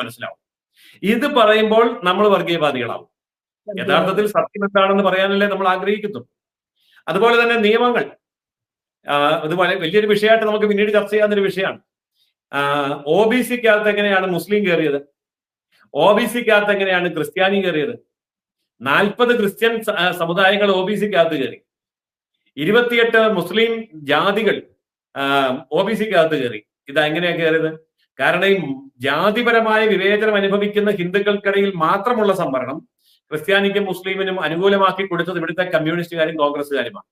മനസ്സിലാവും. ഇത് പറയുമ്പോൾ നമ്മൾ വർഗീയവാദികളാവും യഥാർത്ഥത്തിൽ സത്യം എന്താണെന്ന് പറയാനല്ലേ നമ്മൾ ആഗ്രഹിക്കുന്നു. അതുപോലെ തന്നെ നിയമങ്ങൾ. ഇത് വലിയൊരു വിഷയമായിട്ട് നമുക്ക് പിന്നീട് ചർച്ച ചെയ്യാവുന്ന ഒരു വിഷയമാണ്. ഒ ബി സിക്കകത്ത് എങ്ങനെയാണ് മുസ്ലിം കയറിയത്? ഒ ബി സിക്കകത്ത് എങ്ങനെയാണ് ക്രിസ്ത്യാനി കയറിയത്? നാൽപ്പത് ക്രിസ്ത്യൻ സമുദായങ്ങൾ ഒ ബി സിക്കകത്ത് കയറി. ഇരുപത്തിയെട്ട് മുസ്ലിം ജാതികൾ ഒ ബി സിക്കകത്ത് കയറി. ഇത് എങ്ങനെയാ കയറിയത്? കാരണം ഈ ജാതിപരമായ വിവേചനം അനുഭവിക്കുന്ന ഹിന്ദുക്കൾക്കിടയിൽ മാത്രമുള്ള സംവരണം ക്രിസ്ത്യാനിക്കും മുസ്ലിമിനും അനുകൂലമാക്കി കൊടുത്തത് ഇവിടുത്തെ കമ്മ്യൂണിസ്റ്റുകാരും കോൺഗ്രസ്സുകാരുമാണ്.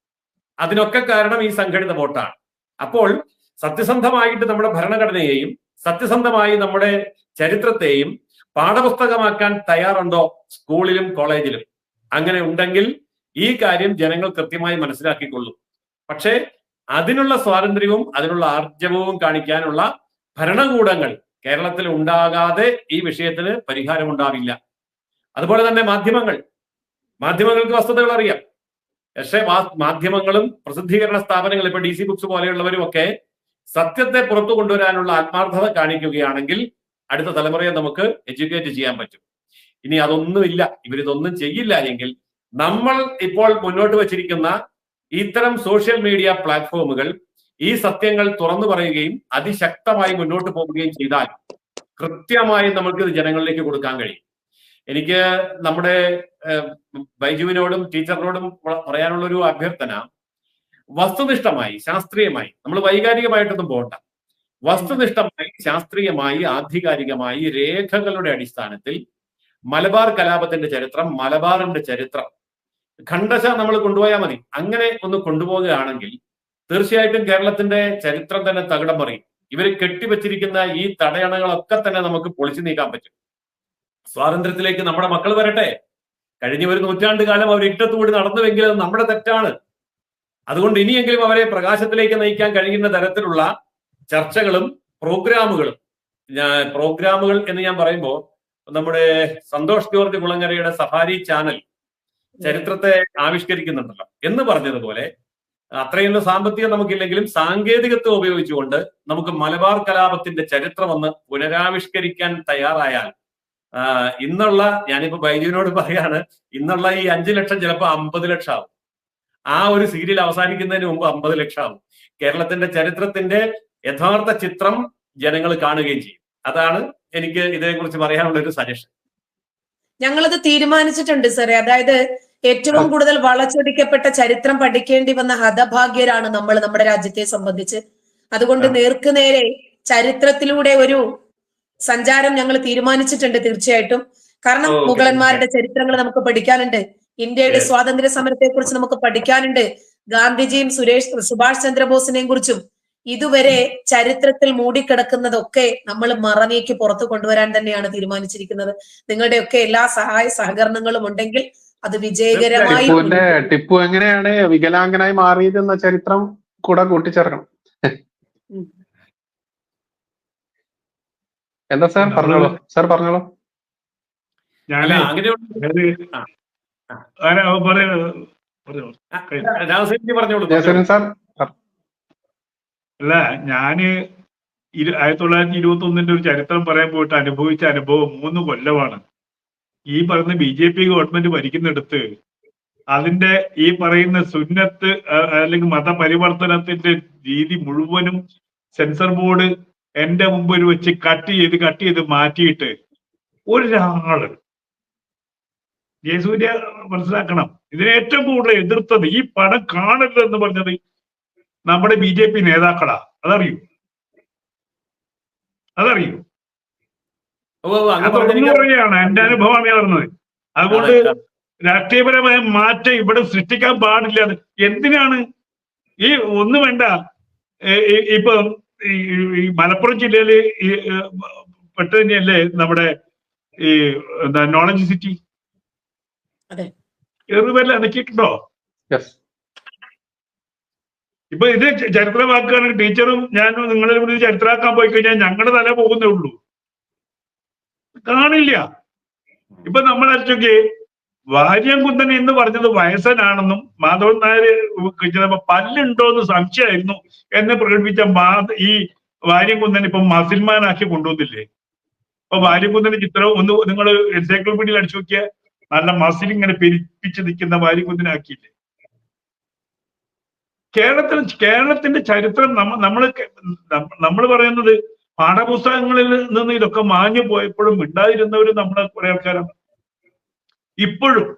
അതിനൊക്കെ കാരണം ഈ സംഘടിത വോട്ടാണ്. അപ്പോൾ സത്യസന്ധമായിട്ട് നമ്മുടെ ഭരണഘടനയെയും സത്യസന്ധമായി നമ്മുടെ ചരിത്രത്തെയും പാഠപുസ്തകമാക്കാൻ തയ്യാറുണ്ടോ സ്കൂളിലും കോളേജിലും? അങ്ങനെ ഉണ്ടെങ്കിൽ ഈ കാര്യം ജനങ്ങൾ കൃത്യമായി മനസ്സിലാക്കിക്കൊള്ളും. പക്ഷേ അതിനുള്ള സ്വാതന്ത്ര്യവും അതിനുള്ള ആർജവവും കാണിക്കാനുള്ള ഭരണകൂടങ്ങൾ കേരളത്തിൽ ഉണ്ടാകാതെ ഈ വിഷയത്തിന് പരിഹാരം ഉണ്ടാവില്ല. അതുപോലെ തന്നെ മാധ്യമങ്ങൾ. മാധ്യമങ്ങൾക്ക് വസ്തുതകൾ അറിയാം. പക്ഷേ മാധ്യമങ്ങളും പ്രസിദ്ധീകരണ സ്ഥാപനങ്ങൾ ഇപ്പൊ ഡി സി ബുക്സ് പോലെയുള്ളവരും ഒക്കെ സത്യത്തെ പുറത്തു കൊണ്ടുവരാനുള്ള ആത്മാർത്ഥത കാണിക്കുകയാണെങ്കിൽ അടുത്ത തലമുറയെ നമുക്ക് എഡ്യൂക്കേറ്റ് ചെയ്യാൻ പറ്റും. ഇനി അതൊന്നുമില്ല. ഇവരിതൊന്നും ചെയ്യില്ല എങ്കിൽ നമ്മൾ ഇപ്പോൾ മുന്നോട്ട് വച്ചിരിക്കുന്ന ഇത്തരം സോഷ്യൽ മീഡിയ പ്ലാറ്റ്ഫോമുകൾ ഈ സത്യങ്ങൾ തുറന്നു പറയുകയും അതിശക്തമായി മുന്നോട്ട് പോവുകയും ചെയ്താൽ കൃത്യമായി നമ്മൾക്ക് ഇത് ജനങ്ങളിലേക്ക് കൊടുക്കാൻ കഴിയും. എനിക്ക് നമ്മുടെ ബൈജുവിനോടും ടീച്ചറിനോടും പറയാനുള്ള ഒരു അഭ്യർത്ഥന വസ്തുനിഷ്ഠമായി ശാസ്ത്രീയമായി നമ്മൾ വൈകാരികമായിട്ടൊന്നും പോകണ്ട. വസ്തുനിഷ്ഠമായി ശാസ്ത്രീയമായി ആധികാരികമായി രേഖകളുടെ അടിസ്ഥാനത്തിൽ മലബാർ കലാപത്തിന്റെ ചരിത്രം മലബാറിന്റെ ചരിത്രം. ഖണ്ഡശ നമ്മൾ കൊണ്ടുപോയാൽ മതി. അങ്ങനെ ഒന്ന് കൊണ്ടുപോവുകയാണെങ്കിൽ തീർച്ചയായിട്ടും കേരളത്തിന്റെ ചരിത്രം തന്നെ തകിടം മറിയും. ഇവർ കെട്ടിവെച്ചിരിക്കുന്ന ഈ തടയണകളൊക്കെ തന്നെ നമുക്ക് പൊളിച്ചു നീക്കാൻ പറ്റും. സ്വാതന്ത്ര്യത്തിലേക്ക് നമ്മുടെ മക്കൾ വരട്ടെ. കഴിഞ്ഞ ഒരു നൂറ്റാണ്ട് കാലം അവർ ഇട്ടത്തുകൂടി നടന്നുവെങ്കിൽ അത് നമ്മുടെ തെറ്റാണ്. അതുകൊണ്ട് ഇനിയെങ്കിലും അവരെ പ്രകാശത്തിലേക്ക് നയിക്കാൻ കഴിയുന്ന തരത്തിലുള്ള ചർച്ചകളും പ്രോഗ്രാമുകളും പ്രോഗ്രാമുകൾ എന്ന് ഞാൻ പറയുമ്പോൾ നമ്മുടെ സന്തോഷ് ജോർജ് കുളങ്ങരയുടെ സഫാരി ചാനൽ ചരിത്രത്തെ ആവിഷ്കരിക്കുന്നുണ്ടല്ലോ എന്ന് പറഞ്ഞതുപോലെ അത്രയൊന്നും സാമ്പത്തികം നമുക്കില്ലെങ്കിലും സാങ്കേതികത്വം ഉപയോഗിച്ചുകൊണ്ട് നമുക്ക് മലബാർ കലാപത്തിന്റെ ചരിത്രം ഒന്ന് പുനരാവിഷ്കരിക്കാൻ തയ്യാറായാൽ ഇന്നുള്ള ഞാനിപ്പോ ബൈജുവിനോട് പറയാണ് ഇന്നുള്ള ഈ അഞ്ചു ലക്ഷം ചിലപ്പോൾ അമ്പത് ലക്ഷം ആവും ആ ഒരു സീരിയൽ അവസാനിക്കുന്നതിന് മുമ്പ് അമ്പത് ലക്ഷം ആവും കേരളത്തിന്റെ ചരിത്രത്തിന്റെ യഥാർത്ഥ ചിത്രം ജനങ്ങൾ കാണുകയും ചെയ്യും. അതാണ് എനിക്ക് ഇതിനെക്കുറിച്ച് പറയാനുള്ള ഒരു സജഷൻ ഞങ്ങളത് തീരുമാനിച്ചിട്ടുണ്ട് സാറേ. അതായത് ഏറ്റവും കൂടുതൽ വളച്ചൊടിക്കപ്പെട്ട ചരിത്രം പഠിക്കേണ്ടി വന്ന ഹതഭാഗ്യരാണ് നമ്മൾ നമ്മുടെ രാജ്യത്തെ സംബന്ധിച്ച് അതുകൊണ്ട്. നേർക്കുനേരെ ചരിത്രത്തിലൂടെ ഒരു സഞ്ചാരം ഞങ്ങൾ തീരുമാനിച്ചിട്ടുണ്ട് തീർച്ചയായിട്ടും കാരണം. മുഗളന്മാരുടെ ചരിത്രങ്ങൾ നമുക്ക് പഠിക്കാനുണ്ട് ഇന്ത്യയുടെ. സ്വാതന്ത്ര്യ സമരത്തെ കുറിച്ച് നമുക്ക് പഠിക്കാനുണ്ട് ഗാന്ധിജിയും സുരേഷ് സുഭാഷ് ചന്ദ്രബോസിനെയും കുറിച്ചും ഇതുവരെ ചരിത്രത്തിൽ മൂടിക്കിടക്കുന്നതൊക്കെ നമ്മൾ മറവിയേക്ക് പുറത്തു കൊണ്ടുവരാൻ തന്നെയാണ് തീരുമാനിച്ചിരിക്കുന്നത് നിങ്ങളുടെയൊക്കെ എല്ലാ സഹായ സഹകരണങ്ങളും ഉണ്ടെങ്കിൽ അത് വിജയകരമായി ടിപ്പു എങ്ങനെയാണ് വികലാംഗനായി മാറിയത് എന്ന ചരിത്രം കൂടെ കൂട്ടിച്ചേർക്കണം. എന്താ സാർ പറഞ്ഞോളൂ? സാർ പറഞ്ഞോളൂ. പറഞ്ഞോളൂ. അല്ല ഞാൻ ആയിരത്തി തൊള്ളായിരത്തി ഇരുപത്തി ഒന്നിന്റെ ഒരു ചരിത്രം പറയാൻ പോയിട്ട് അനുഭവിച്ച അനുഭവം മൂന്ന് കൊല്ലമാണ്. ഈ പറയുന്ന ബി ജെ പി ഗവൺമെന്റ് ഭരിക്കുന്നിടത്ത് അതിന്റെ ഈ പറയുന്ന സുന്നത്ത് അല്ലെങ്കിൽ മതപരിവർത്തനത്തിന്റെ രീതി മുഴുവനും സെൻസർ ബോർഡ് എന്റെ മുമ്പിൽ വെച്ച് കട്ട് ചെയ്ത് കട്ട് ചെയ്ത് മാറ്റിയിട്ട് ഒരാൾ ജയസൂര്യ മനസ്സിലാക്കണം. ഇതിനെ ഏറ്റവും കൂടുതൽ എതിർത്തത് ഈ പടം കാണരുത് എന്ന് പറഞ്ഞത് നമ്മുടെ ബി ജെ പി നേതാക്കളാ. അതറിയൂ? അതറിയൂ ഓ, ഓ, അങ്ങ് അത് തുറന്നു പറഞ്ഞിരിക്കുന്നത് പറയുകയാണ് എന്റെ അനുഭവമാണ് ഞാൻ പറഞ്ഞത് അതുകൊണ്ട് രാഷ്ട്രീയപരമായ മാറ്റം ഇവിടെ സൃഷ്ടിക്കാൻ പാടില്ല. എന്തിനാണ് ഈ ഒന്നും വേണ്ട. ഇപ്പൊ ഈ മലപ്പുറം ജില്ലയിൽ പെട്ട് തന്നെയല്ലേ നമ്മുടെ ഈ എന്താ നോളജ് സിറ്റി അതെ. അനക്കിയിട്ടുണ്ടോ ഇപ്പൊ ഇത് ചരിത്രമാക്കുകയാണെങ്കിൽ ചരിത്രമാക്കുകയാണ് ടീച്ചറും ഞാനും നിങ്ങളെ ചരിത്രമാക്കാൻ പോയി കഴിഞ്ഞാൽ ഞങ്ങളുടെ തല പോകുന്നേ ഉള്ളൂ. കാണില്ല. ഇപ്പൊ നമ്മൾ അരച്ചൊക്കെ വാര്യംകുന്തൻ എന്ന് പറഞ്ഞത് വയസ്സനാണെന്നും മാധവൻ നായർ ചിലപ്പോ പല്ലുണ്ടോ എന്ന് സംശയമായിരുന്നു എന്ന് പ്രകടിപ്പിച്ച മാ ഈ വാര്യംകുന്തൻ ഇപ്പൊ മസിൽമാനാക്കി കൊണ്ടുവന്നില്ലേ? അപ്പൊ വാര്യംകുന്തന്റെ ചിത്രം ഒന്ന് നിങ്ങൾ എൻസൈക്ലോപീഡിയയിൽ അടിച്ചു നോക്കിയ നല്ല മസിൽ ഇങ്ങനെ പെരിപ്പിച്ച് നിൽക്കുന്ന വാര്യംകുന്തനാക്കിയില്ലേ കേരളത്തിൽ കേരളത്തിന്റെ ചരിത്രം നമ്മ നമ്മൾ നമ്മൾ പറയുന്നത് പാഠപുസ്തകങ്ങളിൽ നിന്ന് ഇതൊക്കെ മാഞ്ഞു പോയപ്പോഴും ഉണ്ടായിരുന്നവർ നമ്മളെ കുറെ ആൾക്കാരാണ്. ഇപ്പോഴും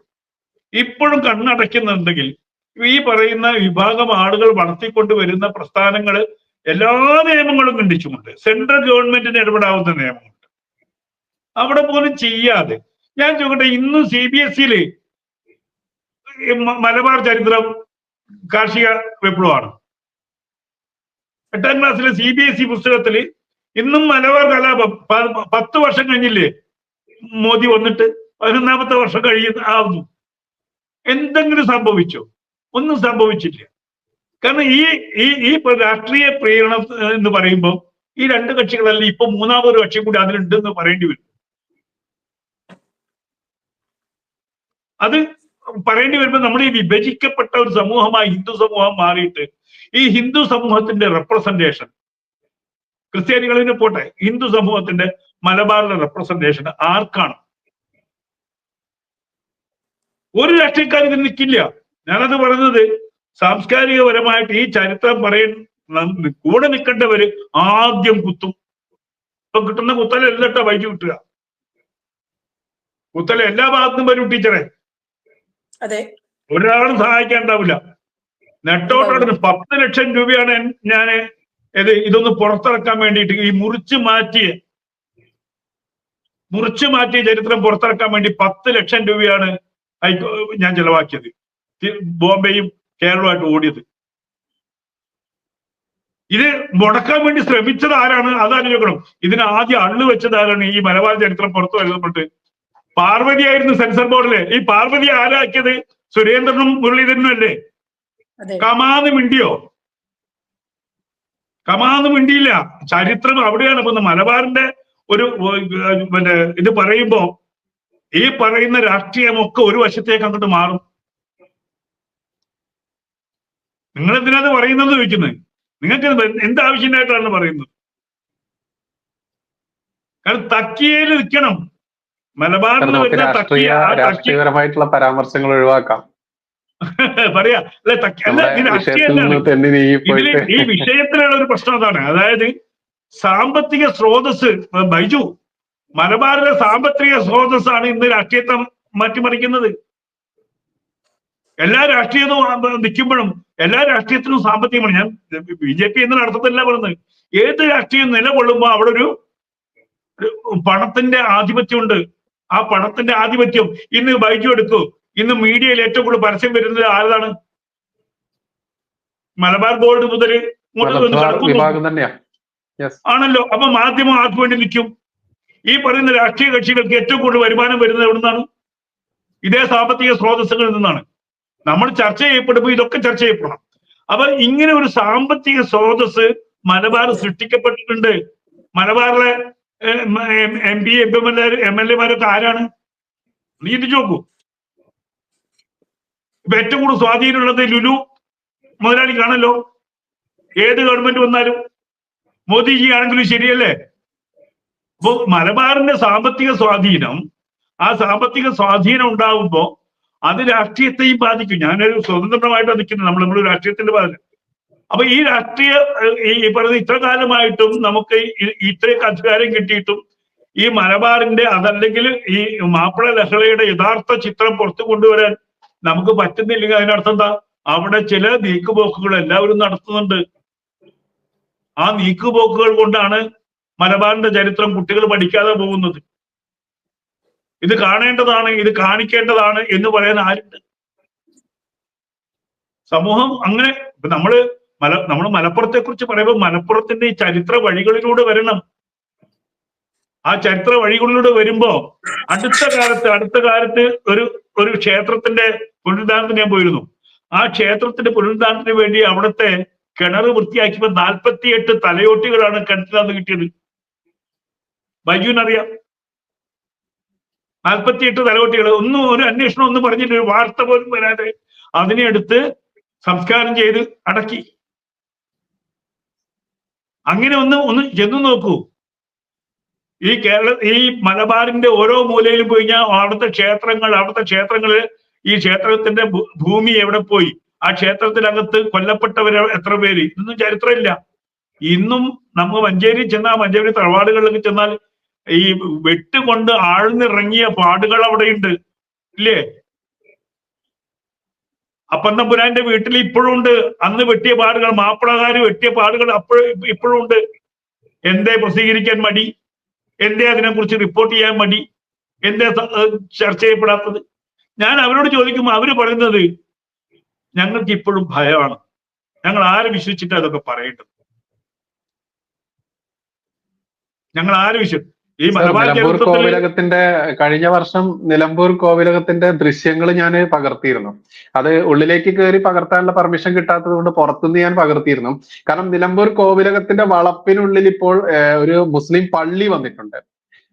ഇപ്പോഴും കണ്ണടയ്ക്കുന്നുണ്ടെങ്കിൽ ഈ പറയുന്ന വിഭാഗം ആളുകൾ വളർത്തിക്കൊണ്ട് വരുന്ന പ്രസ്ഥാനങ്ങൾ എല്ലാ നിയമങ്ങളും ഖണ്ഡിച്ചുമുണ്ട്. സെൻട്രൽ ഗവൺമെന്റിന് ഇടപെടാവുന്ന നിയമമുണ്ട്. അവിടെ പോലും ചെയ്യാതെ. ഞാൻ ചോദിക്കട്ടെ ഇന്ന് സി ബി എസ് സിയിൽ മലബാർ ചരിത്രം കാർഷിക വിപ്ലവമാണ്. എട്ടാം ക്ലാസ്സിലെ സി ബി എസ് ഇ പുസ്തകത്തിൽ ഇന്നും മലബാർ കലാപം പത്ത് വർഷം കഴിഞ്ഞില്ലേ? മോദി വന്നിട്ട് പതിനൊന്നാമത്തെ വർഷം കഴിയുന്ന ആവുന്നു. എന്തെങ്കിലും സംഭവിച്ചോ? ഒന്നും സംഭവിച്ചില്ല. കാരണം ഈ ഈ ഈ രാഷ്ട്രീയ പ്രേരണ എന്ന് പറയുമ്പോൾ ഈ രണ്ട് കക്ഷികളല്ല ഇപ്പൊ മൂന്നാമതൊരു കക്ഷി കൂടി അതിലുണ്ടെന്ന് പറയേണ്ടി വരും. അത് പറയേണ്ടി വരുമ്പോൾ നമ്മൾ ഈ വിഭജിക്കപ്പെട്ട ഒരു സമൂഹമായി ഹിന്ദു സമൂഹം മാറിയിട്ട് ഈ ഹിന്ദു സമൂഹത്തിന്റെ റെപ്രസെന്റേഷൻ ക്രിസ്ത്യാനികളിന് പോട്ടെ ഹിന്ദു സമൂഹത്തിന്റെ മലബാറിലെ റെപ്രസെന്റേഷൻ ആർക്കാണ്? ഒരു രാഷ്ട്രീയക്കാരും ഇതിൽ നിൽക്കില്ല. ഞാനത് പറയുന്നത് സാംസ്കാരികപരമായിട്ട് ഈ ചരിത്രം പറയുന്ന കൂടെ നിൽക്കേണ്ടവര് ആദ്യം കുത്തും. ഇപ്പൊ കിട്ടുന്ന കുത്തല എല്ലട്ട വൈകി കിട്ടുക കുത്തല എല്ലാ ഭാഗത്തും വരും ടീച്ചറെ. അതെ. ഒരാളും സഹായിക്കാണ്ടാവില്ല. നെട്ടോട്ടത്തിന് പത്ത് ലക്ഷം രൂപയാണ് ഞാൻ ഇത് ഇതൊന്ന് പുറത്തിറക്കാൻ വേണ്ടിയിട്ട് ഈ മുറിച്ച് മാറ്റിയ മുറിച്ച് മാറ്റിയ ചരിത്രം പുറത്തിറക്കാൻ വേണ്ടി പത്ത് ലക്ഷം രൂപയാണ് ഞാൻ ചെലവാക്കിയത്. ബോംബെയും കേരളമായിട്ട് ഓടിയത്. ഇത് മുടക്കാൻ വേണ്ടി ശ്രമിച്ചത് ആരാണ്? അതാലോചിക്കണം ഇതിന് ആദ്യം അള്ളു വെച്ചത് ആരാണ് ഈ മലബാർ ചരിത്രം പുറത്തു വരുന്നുണ്ട് പാർവതിയായിരുന്നു സെൻസർ ബോർഡിൽ. ഈ പാർവതി ആരാക്കിയത്? സുരേന്ദ്രനും മുരളീധരനും അല്ലേ? കമാന്ന് മിണ്ടിയോ? കമാന്ന് മിണ്ടിയില്ല. ചരിത്രം അവിടെയാണ്. ഇപ്പൊ മലബാറിന്റെ ഒരു പിന്നെ ഇത് പറയുമ്പോ ഈ പറയുന്ന രാഷ്ട്രീയമൊക്കെ ഒരു വശത്തേക്ക് അങ്ങോട്ട് മാറും. നിങ്ങൾ എന്തിനാണ് പറയുന്നത് ചോദിക്കുന്നത്? നിങ്ങൾക്ക് എന്ത് ആവശ്യമായിട്ടാണ് പറയുന്നത്? കാരണം തക്കിയയിൽ നിൽക്കണം. മലബാറിൽ രാഷ്ട്രീയപരമായിട്ടുള്ള പരാമർശങ്ങൾ ഒഴിവാക്കാം. പറയാ. അല്ലെ ഇതിൽ ഈ വിഷയത്തിലുള്ള ഒരു പ്രശ്നം അതാണ്. അതായത് സാമ്പത്തിക സ്രോതസ് ബൈജു മലബാറിലെ സാമ്പത്തിക സ്രോതസ്സാണ് ഇന്ന് രാഷ്ട്രീയത്തെ മാറ്റിമറിക്കുന്നത്. എല്ലാ രാഷ്ട്രീയവും നിൽക്കുമ്പോഴും എല്ലാ രാഷ്ട്രീയത്തിനും സാമ്പത്തികമാണ് ഞാൻ ബി ജെ പി എന്ന നടത്തത്തില്ല പറയുന്നത്. ഏത് രാഷ്ട്രീയം നിലകൊള്ളുമ്പോൾ അവിടെ ഒരു ഒരു പണത്തിന്റെ ആധിപത്യമുണ്ട്. ആ പണത്തിന്റെ ആധിപത്യം ഇന്ന് ബൈജു എടുക്കൂ ഇന്ന് മീഡിയയിൽ ഏറ്റവും കൂടുതൽ പരസ്യം വരുന്നത് ആരതാണ്? മലബാർ ബോർഡ് മുതൽ ആണല്ലോ. അപ്പൊ മാധ്യമം ആർക്ക് വേണ്ടി നിൽക്കും? ഈ പറയുന്ന രാഷ്ട്രീയ കക്ഷികൾക്ക് ഏറ്റവും കൂടുതൽ വരുമാനം വരുന്നത് എവിടെ നിന്നാണ് ഇതേ സാമ്പത്തിക സ്രോതസ്സുകളിൽ നിന്നാണ്. നമ്മൾ ചർച്ച ചെയ്യപ്പെടുമ്പോൾ ഇതൊക്കെ ചർച്ച ചെയ്യപ്പെടണം. അപ്പൊ ഇങ്ങനെ ഒരു സാമ്പത്തിക സ്രോതസ് മലബാർ സൃഷ്ടിക്കപ്പെട്ടിട്ടുണ്ട്. മലബാറിലെ M P M L A M L എമാരൊക്കെ ആരാണ്? നീ ഇത് നോക്കൂ ഇപ്പൊ ഏറ്റവും കൂടുതൽ സ്വാധീനമുള്ളത് ലുലു മുതലാളിക്കാണല്ലോ. ഏത് ഗവൺമെന്റ് വന്നാലും മോദിജി ആണെങ്കിലും ശരിയല്ലേ? അപ്പോ മലബാറിന്റെ സാമ്പത്തിക സ്വാധീനം ആ സാമ്പത്തിക സ്വാധീനം ഉണ്ടാകുമ്പോ അത് രാഷ്ട്രീയത്തെയും ബാധിക്കും. ഞാനൊരു സ്വതന്ത്രമായിട്ടാണ് നിൽക്കുന്നത് നമ്മൾ നമ്മൾ രാഷ്ട്രീയത്തിന്റെ ഭാഗം അപ്പൊ ഈ രാഷ്ട്രീയ ഈ പറയുന്ന ഇത്ര കാലമായിട്ടും നമുക്ക് ഇത്രയും അധികാരം കിട്ടിയിട്ടും ഈ മലബാറിന്റെ അതല്ലെങ്കിൽ ഈ മാപ്പിള ലഹളയുടെ യഥാർത്ഥ ചിത്രം പുറത്തു കൊണ്ടുവരാൻ നമുക്ക് പറ്റുന്നില്ലെങ്കിൽ അതിനർത്ഥം എന്താ? അവിടെ ചില നീക്കുപോക്കുകൾ എല്ലാവരും നടത്തുന്നുണ്ട്. ആ നീക്കുപോക്കുകൾ കൊണ്ടാണ് മലബാറിന്റെ ചരിത്രം കുട്ടികൾ പഠിക്കാതെ പോകുന്നത്. ഇത് കാണേണ്ടതാണ് ഇത് കാണിക്കേണ്ടതാണ് എന്ന് പറയാൻ ആരുണ്ട്? സമൂഹം അങ്ങനെ ഇപ്പൊ നമ്മൾ മല നമ്മൾ മലപ്പുറത്തെ കുറിച്ച് പറയുമ്പോൾ മലപ്പുറത്തിന്റെ ഈ ചരിത്ര വഴികളിലൂടെ വരണം. ആ ചരിത്ര വഴികളിലൂടെ വരുമ്പോ അടുത്ത കാലത്ത് അടുത്ത കാലത്ത് ഒരു ഒരു ക്ഷേത്രത്തിന്റെ പുനരുദ്ധാരണത്തിന് ഞാൻ പോയിരുന്നു. ആ ക്ഷേത്രത്തിന്റെ പുനരുദ്ധാരണത്തിന് വേണ്ടി അവിടുത്തെ കിണർ വൃത്തിയാക്കിയപ്പോ നാൽപ്പത്തിയെട്ട് തലയോട്ടികളാണ് കിണറ്റിനകത്ത് കിട്ടിയത്. ബൈജുവിനറിയാം നാൽപ്പത്തിയെട്ട് തലയോട്ടികൾ. ഒന്നും ഒരു അന്വേഷണം ഒന്നും പറഞ്ഞിട്ട് ഒരു വാർത്ത പോലും വരാതെ അതിനെ എടുത്ത് സംസ്കാരം ചെയ്ത് അടക്കി. അങ്ങനെ ഒന്ന് ഒന്ന് ചെന്ന് നോക്കൂ. ഈ കേരള ഈ മലബാറിന്റെ ഓരോ മൂലയിലും പോയി കഴിഞ്ഞാൽ അവിടുത്തെ ക്ഷേത്രങ്ങൾ അവിടുത്തെ ക്ഷേത്രങ്ങൾ ഈ ക്ഷേത്രത്തിന്റെ ഭൂമി എവിടെ പോയി? ആ ക്ഷേത്രത്തിനകത്ത് കൊല്ലപ്പെട്ടവർ എത്ര പേര്? ഇതൊന്നും ചരിത്രമില്ല. ഇന്നും നമ്മൾ മഞ്ചേരി ചെന്നാൽ മഞ്ചേരി തറവാടുകളിലൊക്കെ ചെന്നാൽ ഈ വെട്ടുകൊണ്ട് ആഴ്ന്നിറങ്ങിയ പാടുകൾ അവിടെയുണ്ട്. ഇല്ലേ? അപ്പന്നപുരാന്റെ വീട്ടിൽ ഇപ്പോഴും ഉണ്ട്. അന്ന് വെട്ടിയ പാടുകൾ മാപ്പിളകാര് വെട്ടിയ പാടുകൾ അപ്പോഴും ഇപ്പോഴും ഉണ്ട്. എന്തേ പ്രസിദ്ധീകരിക്കാൻ മടി? എന്തേ അതിനെക്കുറിച്ച് റിപ്പോർട്ട് ചെയ്യാൻ മടി? എന്തേ ചർച്ച ചെയ്യപ്പെടാത്തത്? ഞാൻ അവരോട് ചോദിക്കുമ്പോൾ അവർ പറയുന്നത് ഞങ്ങൾക്ക് ഇപ്പോഴും ഭയമാണ്. ഞങ്ങൾ ആരെ വിശ്വസിച്ചിട്ട് അതൊക്കെ പറയേണ്ടത്? ഞങ്ങൾ ആരെ വിശ്വസിച്ചു ഈ നിലമ്പൂർ കോവിലകത്തിന്റെ കഴിഞ്ഞ വർഷം നിലമ്പൂർ കോവിലകത്തിന്റെ ദൃശ്യങ്ങൾ ഞാൻ പകർത്തിയിരുന്നു. അത് ഉള്ളിലേക്ക് കയറി പകർത്താനുള്ള പെർമിഷൻ കിട്ടാത്തത് കൊണ്ട് പുറത്തുനിന്ന് ഞാൻ പകർത്തിയിരുന്നു. കാരണം നിലമ്പൂർ കോവിലകത്തിന്റെ വളപ്പിനുള്ളിൽ ഇപ്പോൾ ഒരു മുസ്ലിം പള്ളി വന്നിട്ടുണ്ട്.